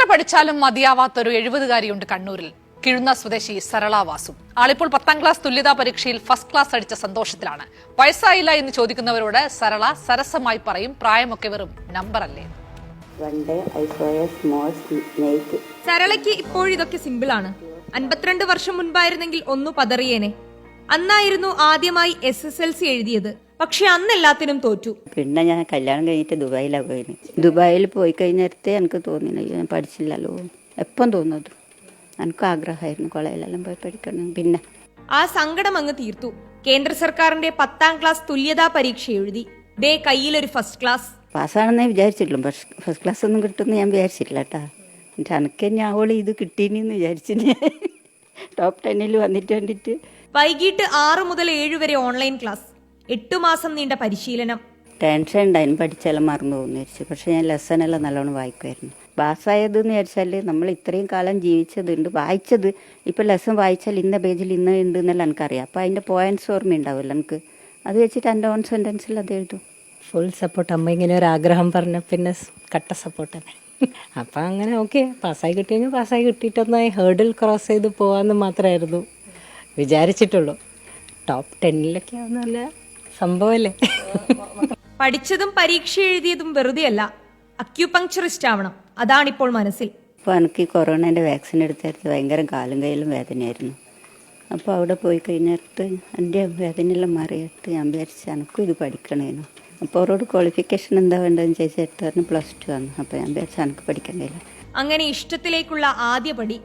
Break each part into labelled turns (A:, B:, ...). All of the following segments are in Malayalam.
A: എത്ര പഠിച്ചാലും മതിയാവാത്തൊരു എഴുപതുകാരിയുണ്ട് കണ്ണൂരിൽ. കിഴുന്ന സ്വദേശി സരള വാസു. ആളിപ്പോൾ പത്താം ക്ലാസ് തുല്യതാ പരീക്ഷയിൽ ഫസ്റ്റ് ക്ലാസ് അടിച്ച സന്തോഷത്തിലാണ്. വയസ്സായില്ല എന്ന് ചോദിക്കുന്നവരോട് സരള സരസമായി പറയും പ്രായമൊക്കെ വെറും
B: snake.
C: സരളയ്ക്ക് ഇപ്പോഴിതൊക്കെ സിമ്പിളാണ്. അൻപത്തിരണ്ട് വർഷം മുൻപായിരുന്നെങ്കിൽ ഒന്നു പതറിയേനെ. അന്നായിരുന്നു ആദ്യമായി എസ് എസ് എൽ സി എഴുതിയത്. പക്ഷെ അന്ന് എല്ലാത്തിനും തോറ്റു.
B: പിന്നെ ഞാൻ കല്യാണം കഴിഞ്ഞിട്ട് ദുബായിലാണ് പോയത്. ദുബായിൽ പോയി കഴിഞ്ഞിടത്ത് എനിക്ക് തോന്നില്ല ഞാൻ പഠിച്ചില്ലല്ലോ. എപ്പം തോന്നുന്നത് എനിക്ക് ആഗ്രഹമായിരുന്നു കോളേജിലെല്ലാം പോയി പഠിക്കണം. പിന്നെ
C: ആ സങ്കടം അങ്ങ് തീർത്തു. കേന്ദ്ര സർക്കാരിന്റെ പത്താം ക്ലാസ് തുല്യതാ പരീക്ഷ എഴുതി. ദേ കയ്യിലൊരു ഫസ്റ്റ് ക്ലാസ്
B: പാസ്സാണെന്നേ വിചാരിച്ചിട്ടുള്ളൂ. ഫസ്റ്റ് ക്ലാസ് ഒന്നും കിട്ടുമെന്ന് ഞാൻ വിചാരിച്ചില്ല കേട്ടാ. എന്നിട്ട് എനിക്ക് ഞാൻ അവൾ ഇത് കിട്ടീനെന്ന് വിചാരിച്ചു ടോപ്പ് ടെന്നിൽ വന്നിട്ട് വേണ്ടിയിട്ട്
C: വൈകിട്ട് ആറ് മുതൽ ഏഴ് വരെ ഓൺലൈൻ ക്ലാസ് എട്ടു മാസം നീണ്ട പരിശീലനം.
B: ടെൻഷൻ ഉണ്ടായിരുന്നു പഠിച്ചെല്ലാം മറന്നു പോകുന്നു വിചാരിച്ചു. പക്ഷെ ഞാൻ ലെസൺ എല്ലാം നല്ലോണം വായിക്കുമായിരുന്നു. പാസ്സായത് എന്ന് വിചാരിച്ചാൽ നമ്മൾ ഇത്രയും കാലം ജീവിച്ചതുണ്ട് വായിച്ചത് ഇപ്പം ലെസൺ വായിച്ചാൽ ഇന്ന പേജിൽ ഇന്ന ഉണ്ട് എന്നെല്ലാം എനിക്കറിയാം. അപ്പോൾ അതിന്റെ പോയിന്റ്സ് ഓർമ്മയുണ്ടാവില്ല എനിക്ക്. അത് വെച്ചിട്ട് എന്റെ ഓൺ സെന്റൻസിൽ അത് എഴുതും.
D: ഫുൾ സപ്പോർട്ട് അമ്മ ഇങ്ങനെ ഒരു ആഗ്രഹം പറഞ്ഞ പിന്നെ കട്ട സപ്പോർട്ട് തന്നെ. അപ്പം അങ്ങനെ ഓക്കെ. പാസ്സായി കിട്ടിയെങ്കിൽ പാസ്സായി കിട്ടിയിട്ടൊന്നായി. ഹേർഡിൽ ക്രോസ് ചെയ്ത് പോകാമെന്ന് മാത്രമായിരുന്നു വിചാരിച്ചിട്ടുള്ളൂ. ടോപ്പ് ടെന്നിലൊക്കെ ആവുന്നല്ല സംഭവമല്ലേ
C: പഠിച്ചതും പരീക്ഷ എഴുതിയതും വെറുതെയല്ല അക്യൂപങ്ക്ചറിസ്റ്റ് ആവണം അതാണിപ്പോൾ മനസ്സിൽ.
B: അപ്പോൾ എനിക്ക് ഈ കൊറോണേന്റെ വാക്സിൻ എടുത്തിട്ട് ഭയങ്കര കാലും കയ്യിലും വേദനയായിരുന്നു. അപ്പോൾ അവിടെ പോയി കഴിഞ്ഞിട്ട് എന്റെ വേദനയെല്ലാം മാറിയിട്ട് ഞാൻ വിചാരിച്ചു എനിക്കും ഇത് പഠിക്കണേനു അപ്പോൾ അവരോട് ക്വാളിഫിക്കേഷൻ എന്താ വേണ്ടതെന്ന് പറഞ്ഞു പ്ലസ് ടു ആണ്. അപ്പോൾ ഞാൻ വിചാരിച്ചു എനിക്ക് പഠിക്കണ്ടേല
C: അങ്ങനെ ഇഷ്ടത്തിലേക്കുള്ള ആദ്യ പടി.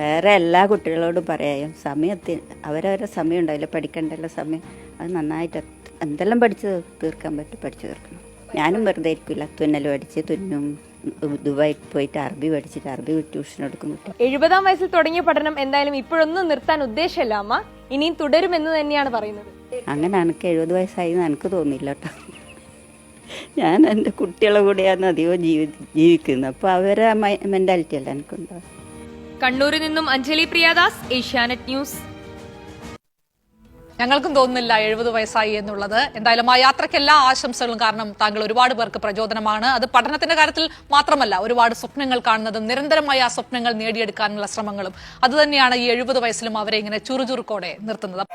B: വേറെ എല്ലാ കുട്ടികളോടും പറയാം സമയത്തിന് അവരവരെ സമയം ഉണ്ടാവില്ല പഠിക്കേണ്ടല്ല സമയം. അത് നന്നായിട്ട് എന്തെല്ലാം പഠിച്ച് തീർക്കാൻ പറ്റും പഠിച്ചു തീർക്കണം. ഞാനും വെറുതെ ഇരിക്കില്ല തുന്നൽ പഠിച്ച് തുന്നും ദുബായി പോയിട്ട് അറബി പഠിച്ചിട്ട് അറബി ട്യൂഷൻ എടുക്കും
E: എഴുപതാം വയസ്സിൽ തുടങ്ങിയ പഠനം എന്തായാലും ഇപ്പോഴൊന്നും നിർത്താൻ ഉദ്ദേശമല്ല അമ്മ. ഇനിയും തുടരുമെന്ന് തന്നെയാണ് പറയുന്നത്.
B: അങ്ങനെ എനിക്ക് എഴുപത് വയസ്സായി എന്ന് എനിക്ക് തോന്നില്ല കേട്ടോ. ഞാൻ എന്റെ കുട്ടികളെ കൂടെയാണ് അധികം ജീവി ജീവിക്കുന്നത്. അപ്പോൾ അവരെ മെന്റാലിറ്റി അല്ല എനിക്കുണ്ടാവും
C: കണ്ണൂരിൽ നിന്നും അഞ്ജലി പ്രിയാദാസ് ഏഷ്യാനെറ്റ് ന്യൂസ്.
A: ഞങ്ങൾക്കും തോന്നുന്നില്ല എഴുപത് വയസ്സായി എന്നുള്ളത്. എന്തായാലും ആ യാത്രയ്ക്ക് എല്ലാ ആശംസകളും കാരണം താങ്കൾ ഒരുപാട് പേർക്ക് പ്രചോദനമാണ്. അത് പഠനത്തിന്റെ കാര്യത്തിൽ മാത്രമല്ല ഒരുപാട് സ്വപ്നങ്ങൾ കാണുന്നതും നിരന്തരമായി ആ സ്വപ്നങ്ങൾ നേടിയെടുക്കാനുള്ള ശ്രമങ്ങളും. അതുതന്നെയാണ് ഈ എഴുപത് വയസ്സിലും അവരെ ഇങ്ങനെ ചുറുചുറുക്കോടെ നിർത്തുന്നത്.